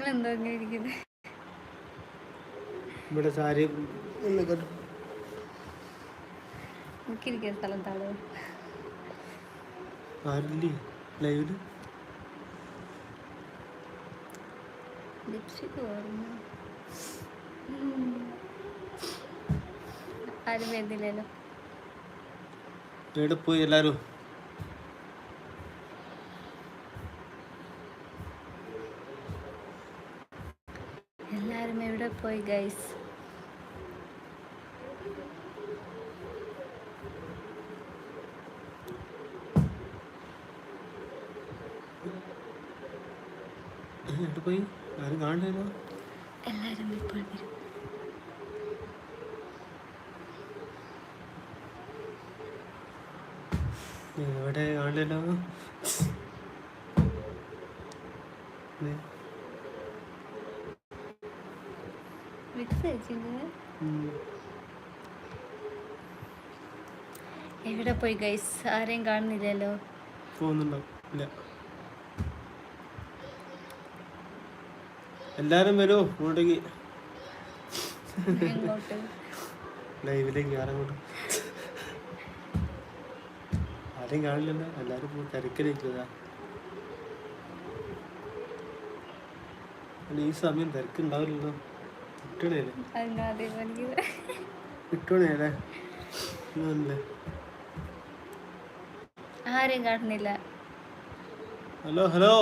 നിങ്ങളെന്തോ ഇങ്ങനെ ഇരിക്കുന്നത് ഇവിടെ സാരി എനിക്കിരിക്കുന്ന സ്ഥലം താളോ ആരില്ലേ? ലൈവിൽ? ലിപ്സ്റ്റിക് ഓർമ്മ ആരും വരുന്നില്ലല്ലോ. എവിടെ പോയി എല്ലാരും? എല്ലാരും എവിടെ പോയി ഗൈസ് പോയി? ആരും കാണണ്ടല്ലോ എല്ലാരും ഇപ്പോൾ വരും കാണണ്ടല്ലോ കഴിച്ചിട്ടുണ്ട് ഉം. എവിടെ പോയി ഗൈസ് ആരെയും കാണുന്നില്ലല്ലോ. ഇല്ല. എല്ലാരും വരൂ ഇങ്ങോട്ടേക്ക്. എങ്ങോട്ട്? ലൈവിലേക്ക് ആരങ്ങോട്ട് ആരെയും കാണില്ലല്ലോ. എല്ലാരും പോയി ഈ സമയം തിരക്കുണ്ടാവില്ലല്ലോ. ആരെയും കാണുന്നില്ല. Hello hello.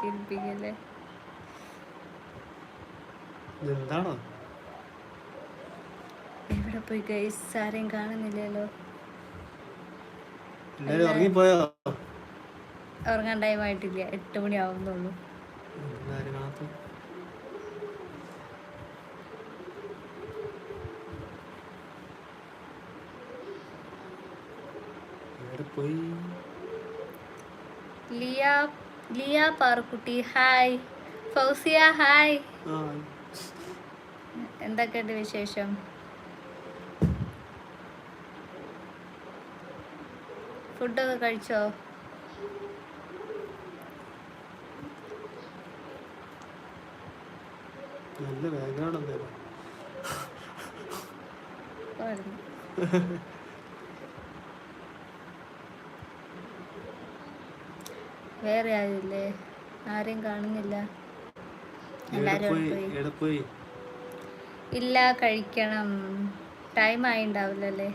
ചിരിപ്പിക്കല്ലേ? എവിടെ പോയി ഗൈസ് ആരെയും കാണുന്നില്ലല്ലോ. എല്ലാരും ഇറങ്ങിപ്പോയോ? ഉറങ്ങാൻ ടൈം ആയിട്ടില്ല. എട്ട് മണി ആവുന്നുള്ളൂ ലിയ ലിയ പാറക്കുട്ടി. ഹായ് ഫൗസിയ ഹായ് എന്തൊക്കെയുണ്ട് വിശേഷം? ഫുഡൊക്കെ കഴിച്ചോ? നല്ല ബാക്ക്ഗ്രൗണ്ട് എന്തായാലും. വേറെ ആരില്ലേ ആരെയും കാണുന്നില്ല. എല്ലാരും ഇല്ല കഴിക്കണം. ടൈം ആയിണ്ടാവില്ലല്ലേ?